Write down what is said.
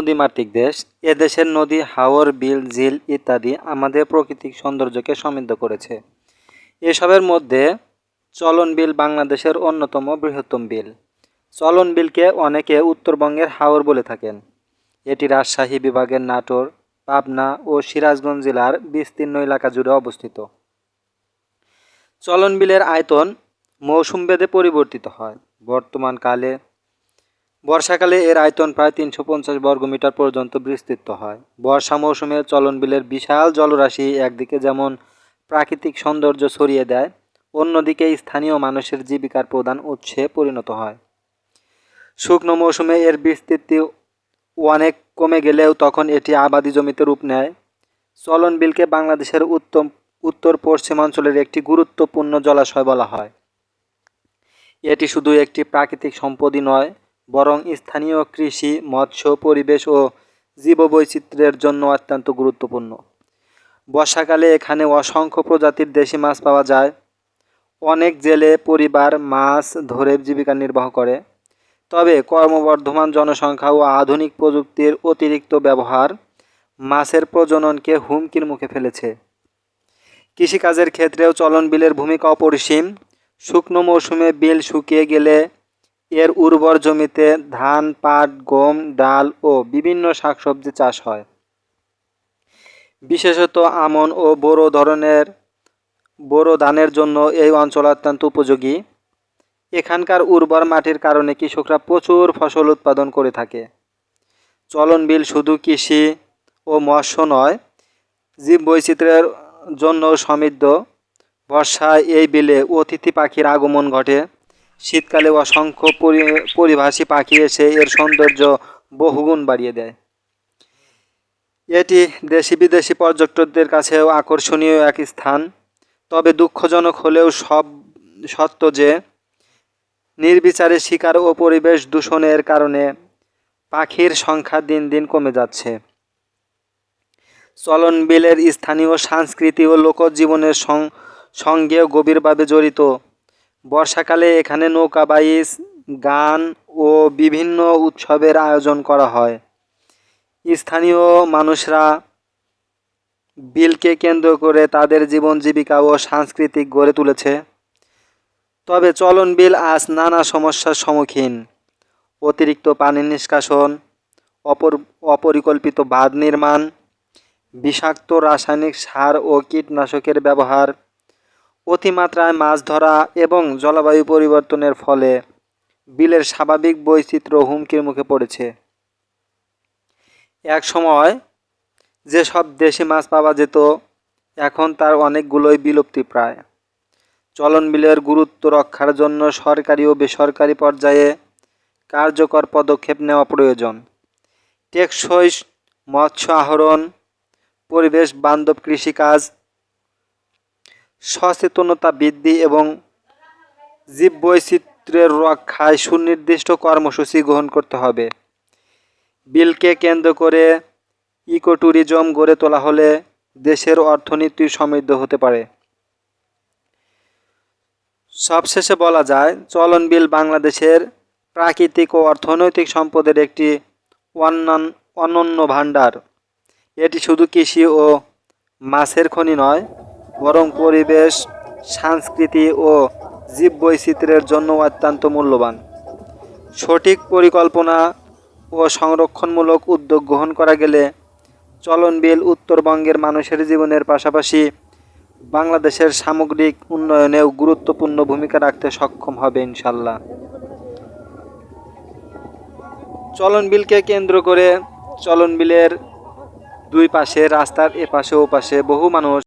নদীমাতৃক দেশ, এ দেশের নদী, হাওর, বিল, ঝিল ইত্যাদি আমাদের প্রাকৃতিক সৌন্দর্যকে সমৃদ্ধ করেছে। এসবের মধ্যে চলন বিল বাংলাদেশের অন্যতম বৃহত্তম বিল। চলন বিলকে অনেকে উত্তরবঙ্গের হাওর বলে থাকেন। এটি রাজশাহী বিভাগের নাটোর, পাবনা ও সিরাজগঞ্জ জেলার বিস্তীর্ণ এলাকা জুড়ে অবস্থিত। চলন বিলের আয়তন মৌসুম ভেদে পরিবর্তিত হয়। বর্তমানকালে বর্ষাকালে এর আয়তন প্রায় তিনশো পঞ্চাশ বর্গমিটার পর্যন্ত বিস্তৃত হয়। বর্ষা মৌসুমে চলন বিলের বিশাল জলরাশি একদিকে যেমন প্রাকৃতিক সৌন্দর্য ছড়িয়ে দেয়, অন্যদিকে স্থানীয় মানুষের জীবিকার প্রধান উৎসে পরিণত হয়। শুকনো মৌসুমে এর বিস্তৃতি অনেক কমে গেলেও তখন এটি আবাদি জমিতে রূপ নেয়। চলন বিলকে বাংলাদেশের উত্তম, উত্তর পশ্চিমাঞ্চলের একটি গুরুত্বপূর্ণ জলাশয় বলা হয়। এটি শুধু একটি প্রাকৃতিক সম্পদই নয় বরং স্থানীয় কৃষি, মৎস্য, পরিবেশ ও জীববৈচিত্র্যের জন্য অত্যন্ত গুরুত্বপূর্ণ। বর্ষাকালে এখানে অসংখ্য প্রজাতির দেশি মাছ পাওয়া যায়। অনেক জেলে পরিবার মাছ ধরে জীবিকা নির্বাহ করে। তবে কর্মবর্ধমান জনসংখ্যা ও আধুনিক প্রযুক্তির অতিরিক্ত ব্যবহার মাছের প্রজননকে হুমকির মুখে ফেলেছে। কৃষিকাজের ক্ষেত্রেও চলন বিলের ভূমিকা অপরিসীম। শুকনো মৌসুমে বিল শুকিয়ে গেলে এর উর্বর জমিতে ধান, পাট, গম, ডাল ও বিভিন্ন শাকসবজি চাষ হয়। বিশেষত আমন ও বোরো ধরনের, বোরো ধানের জন্য এই অঞ্চল অত্যন্ত উপযোগী। এখানকার উর্বর মাটির কারণে কৃষকরা প্রচুর ফসল উৎপাদন করে থাকে। চলন বিল শুধু কৃষি ও মৎস্য নয় জীব বৈচিত্র্যের জন্য সমৃদ্ধ। বর্ষায় এই বিলে অতিথি পাখির আগমন ঘটে। শীতকালে অসংখ্য পরি- পরিভাষী পাখি এসে এর সৌন্দর্য বহুগুণ বাড়িয়ে দেয়। এটি দেশি বিদেশি পর্যটকদের কাছেও আকর্ষণীয় এক স্থান। তবে দুঃখজনক হলেও সব সত্য যে, নির্বিচারে শিকার ও পরিবেশ দূষণের কারণে পাখির সংখ্যা দিন দিন কমে যাচ্ছে। চলন বিলের স্থানীয় সংস্কৃতি ও লোকজীবনের সঙ্গেও গভীরভাবে জড়িত বর্ষাকালে এখানে নৌকা বাইচ গান ও বিভিন্ন উৎসবের আয়োজন করা হয়। স্থানীয় মানুষরা বিলকে কেন্দ্র করে তাদের জীবন, জীবিকা ও সাংস্কৃতিক গড়ে তুলেছে। তবে চলন বিল আজ নানা সমস্যার সম্মুখীন। অতিরিক্ত পানি নিষ্কাশন, অপর, অপরিকল্পিত বাঁধ নির্মাণ, বিষাক্ত রাসায়নিক সার ও কীটনাশকের ব্যবহার অতিমাত্রায় মাছ ধরা এবং জলবায়ু পরিবর্তনের ফলে বিলের স্বাভাবিক বৈচিত্র্য হুমকির মুখে পড়েছে। এক সময় যেসব দেশি মাছ পাওয়া যেত, এখন তার অনেকগুলোই বিলুপ্তি প্রায়। চলন বিলের গুরুত্ব রক্ষার জন্য সরকারি ও বেসরকারি পর্যায়ে কার্যকর পদক্ষেপ নেওয়া প্রয়োজন। টেকসই মৎস্য আহরণ, পরিবেশ বান্ধব কৃষিকাজ সচেতনতা বৃদ্ধি এবং জীববৈচিত্র্যের রক্ষায় সুনির্দিষ্ট কর্মসূচি গ্রহণ করতে হবে। বিলকে কেন্দ্র করে ইকো ট্যুরিজম গড়ে তোলা হলে দেশের অর্থনীতি সমৃদ্ধ হতে পারে। সবশেষে বলা যায়, চলন বিল বাংলাদেশের প্রাকৃতিক ও অর্থনৈতিক সম্পদের একটি অনন্য ভাণ্ডার। এটি শুধু কৃষি ও মাছের খনি নয় বরং পরিবেশ, সংস্কৃতি ও জীববৈচিত্র্যের জন্য অত্যন্ত মূল্যবান। সঠিক পরিকল্পনা ও সংরক্ষণমূলক উদ্যোগ গ্রহণ করা গেলে চলন বিল উত্তরবঙ্গের মানুষের জীবনের পাশাপাশি বাংলাদেশের সামগ্রিক উন্নয়নেও গুরুত্বপূর্ণ ভূমিকা রাখতে সক্ষম হবে ইনশাল্লাহ চলন বিলকে কেন্দ্র করে চলন বিলের দুই পাশে, রাস্তার এপাশে ও পাশে বহু মানুষ